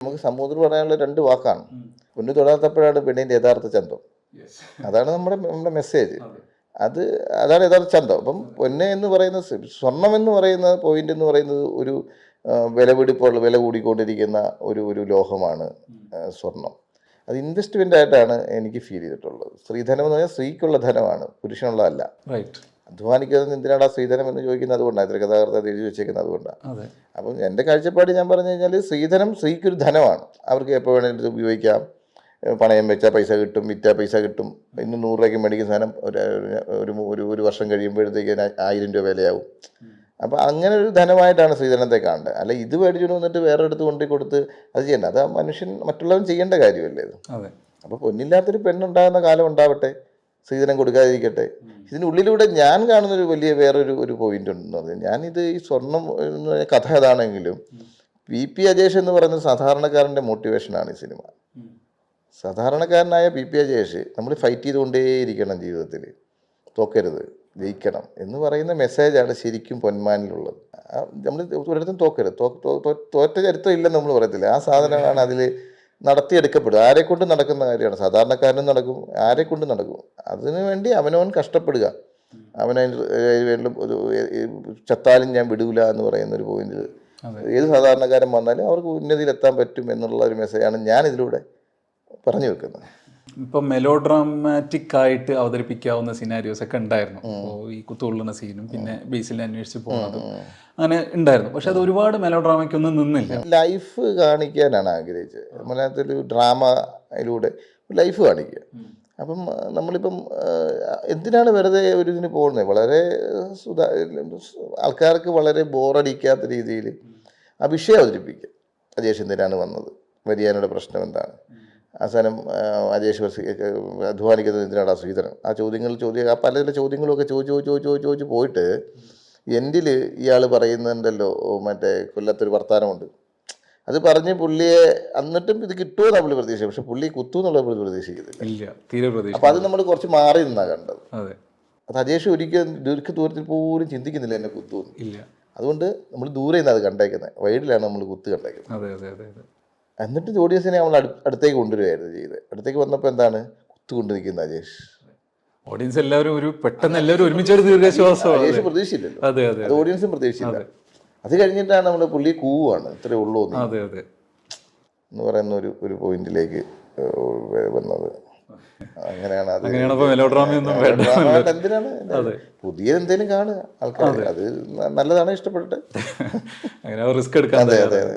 നമുക്ക് സമൂഹത്തിൽ പറയാനുള്ള രണ്ട് വാക്കാണ്. പൊന്നു തൊടാത്തപ്പോഴാണ് പെണ്ണിന്റെ യഥാർത്ഥ ചന്തം. അതാണ് നമ്മുടെ നമ്മുടെ മെസ്സേജ് അത്. അതാണ് യഥാർത്ഥ ചന്തം. അപ്പം പൊന്ന് എന്ന് പറയുന്ന സ്വർണം എന്ന് പറയുന്ന പോയിന്റ് എന്ന് പറയുന്നത് ഒരു വിലപിടിപ്പുള്ള വില കൂടിക്കൊണ്ടിരിക്കുന്ന ഒരു ഒരു ലോഹമാണ് സ്വർണം അത് ഇൻവെസ്റ്റ്മെന്റ് ആയിട്ടാണ് എനിക്ക് ഫീൽ ചെയ്തിട്ടുള്ളത്. സ്ത്രീധനം എന്ന് പറഞ്ഞാൽ സ്ത്രീക്കുള്ള ധനമാണ് പുരുഷനുള്ളതല്ല. റൈറ്റ് അധ്വാനിക്കുന്നത് എന്തിനാണ് ആ സ്ത്രീധനം എന്ന് ചോദിക്കുന്നത് അതുകൊണ്ടാണ് ഇത്ര കഥാകൃത്ത് എഴുതി വെച്ചേക്കുന്നത് അതുകൊണ്ടാണ് അതെ. അപ്പം എന്റെ കാഴ്ചപ്പാട് ഞാൻ പറഞ്ഞു കഴിഞ്ഞാൽ സ്ത്രീധനം സ്ത്രീക്കൊരു ധനമാണ്. അവർക്ക് എപ്പോൾ വേണമെങ്കിലും ഉപയോഗിക്കാം. പണയം വെച്ചാൽ പൈസ കിട്ടും വിറ്റാൽ പൈസ കിട്ടും. ഇന്ന് നൂറ് രൂപയ്ക്ക് മേടിക്കുന്ന സാധനം ഒരു ഒരു ഒരു വർഷം കഴിയുമ്പോഴത്തേക്ക് ആയിരം രൂപ വിലയാവും. അപ്പോൾ അങ്ങനെ ഒരു ധനമായിട്ടാണ് സ്ത്രീധനത്തെ കാണേണ്ടത് അല്ല ഇത് മേടിച്ചുകൊണ്ട് വന്നിട്ട് വേറെ അടുത്ത് കൊണ്ടു കൊടുത്ത് അത് ചെയ്യണ്ട. അത് മനുഷ്യൻ മറ്റുള്ളവൻ ചെയ്യേണ്ട കാര്യമല്ലേ അതെ. അപ്പോൾ പൊന്നില്ലാത്തൊരു പെണ്ണുണ്ടാകുന്ന കാലം ഉണ്ടാവട്ടെ. സ്ത്രീധനം കൊടുക്കാതിരിക്കട്ടെ. ഇതിനുള്ളിലൂടെ ഞാൻ കാണുന്നൊരു വലിയ വേറൊരു ഒരു പോയിന്റ് ഉണ്ടെന്ന് പറഞ്ഞു ഞാനിത് ഈ സ്വർണം എന്ന് പറഞ്ഞ കഥ അതാണെങ്കിലും പി പി അജേഷ് എന്ന് പറയുന്ന സാധാരണക്കാരന്റെ മോട്ടിവേഷനാണ് ഈ സിനിമ. സാധാരണക്കാരനായ പി പി അജേഷ് നമ്മൾ ഫൈറ്റ് ചെയ്തുകൊണ്ടേയിരിക്കണം ജീവിതത്തിൽ തോക്കരുത് ജയിക്കണം എന്ന് പറയുന്ന മെസ്സേജാണ് ശരിക്കും പൊന്മാനിലുള്ളത്. നമ്മൾ ഒരിടത്തും തോക്കരുത്. തോറ്റ ചരിത്രം ഇല്ലെന്ന് നമ്മൾ പറയത്തില്ല. ആ സാധനമാണ് അതിൽ നടത്തിയെടുക്കപ്പെടുക ആരെ കൊണ്ട് നടക്കുന്ന കാര്യമാണ്. സാധാരണക്കാരനും നടക്കും ആരെ കൊണ്ട് നടക്കും. അതിനു വേണ്ടി അവനവൻ കഷ്ടപ്പെടുക. അവനതിന് വേണ്ടും ഒരു ചത്താലും ഞാൻ വിടൂല എന്ന് പറയുന്ന ഒരു പോയിന്റിൽ. ഏത് സാധാരണക്കാരൻ വന്നാലും അവർക്ക് ഉന്നതിയിലെത്താൻ പറ്റും എന്നുള്ള ഒരു മെസ്സേജാണ് ഞാൻ ഇതിലൂടെ പറഞ്ഞു വെക്കുന്നത്. ഇപ്പം മെലോ ഡ്രാമാറ്റിക് ആയിട്ട് അവതരിപ്പിക്കാവുന്ന സിനാരിയോസ് ഒക്കെ ഉണ്ടായിരുന്നു. ഈ കുത്തുകൊള്ളുന്ന സീനും പിന്നെ ബേസിൽ അന്വേഷിച്ച് പോകുന്നതും അങ്ങനെ ഉണ്ടായിരുന്നു. പക്ഷെ അത് ഒരുപാട് മെലോ ഡ്രാമയ്ക്കൊന്നും നിന്നില്ല. ലൈഫ് കാണിക്കാനാണ് ആഗ്രഹിച്ചത്. നമ്മളതിലൊരു ഡ്രാമയിലൂടെ ലൈഫ് കാണിക്കുക. അപ്പം നമ്മളിപ്പം എന്തിനാണ് വെറുതെ ഒരു ഇതിന് പോകുന്നത്? വളരെ സുധാ ആൾക്കാർക്ക് വളരെ ബോറടിക്കാത്ത രീതിയിൽ ആ വിഷയം അവതരിപ്പിക്കുക. അജേഷ് എന്തിനാണ് വന്നത്? വരിയാനയുടെ പ്രശ്നം എന്താണ്? അവസാനം അജേഷ് അധ്വാനിക്കുന്നത് എന്തിനാണ് ആ സ്വീകരണം ആ ചോദ്യങ്ങൾ ചോദ്യം ആ പല ചോദ്യങ്ങളൊക്കെ ചോദിച്ചു ചോദിച്ചു ചോദിച്ചു ചോദിച്ച് പോയിട്ട് എൻഡിൽ ഇയാൾ പറയുന്നുണ്ടല്ലോ മറ്റേ കൊല്ലത്തൊരു വർത്താനമുണ്ട്. അത് പറഞ്ഞ് പുള്ളിയെ എന്നിട്ടും ഇത് കിട്ടുമോ നമ്മൾ പ്രതീക്ഷിക്കും പക്ഷെ പുള്ളി കുത്തു എന്നുള്ള നമ്മൾ പ്രതീക്ഷിക്കുന്നില്ല. അപ്പം അത് നമ്മൾ കുറച്ച് മാറി നിന്നാണ് കണ്ടത്. അതെ. അജേഷ് ഒരിക്കലും ദീർഘദൂരത്തിൽ പോലും ചിന്തിക്കുന്നില്ല എന്നെ കുത്തു അതുകൊണ്ട് നമ്മൾ ദൂരെ നിന്നാണ് അത് കണ്ടേക്കുന്നത് വൈഡിലാണ് നമ്മൾ കുത്ത് കണ്ടേക്കുന്നത് എന്നിട്ട് ഓഡിയൻസിനെ നമ്മൾ അടുത്തേക്ക് കൊണ്ടുവരികയായിരുന്നു ചെയ്ത് അടുത്തേക്ക് വന്നപ്പോൾ എന്താണ്? കുത്തു നിൽക്കുന്ന അജേഷ് ഓഡിയൻസ് എല്ലാവരും ഒരു പെട്ടെന്ന് എല്ലാവരും ഒരുമിച്ച് ഒരു ദീർഘശ്വാസം അജേഷ് പ്രതീക്ഷിച്ചില്ലല്ലോ അതെ അതെ അത് ഓഡിയൻസും പ്രതീക്ഷിച്ചില്ല അത്. കഴിഞ്ഞിട്ടാണ് നമ്മൾ പുള്ളി കൂവാണ്. ഇത്രേ ഉള്ളൂ എന്ന്. അതെ അതെ. എന്ന് പറയുന്ന ഒരു ഒരു പോയിന്റിലേക്ക് വന്നത്. അങ്ങനെയാണ് അത് എന്തിനാണ്? പുതിയ എന്തെങ്കിലും കാണുക. ആൾക്കാർ അത്. നല്ലതാണ് ഇഷ്ടപ്പെട്ടിട്ട് അങ്ങനെ റിസ്ക് എടുക്കാൻ അതെ അതെ അതെ.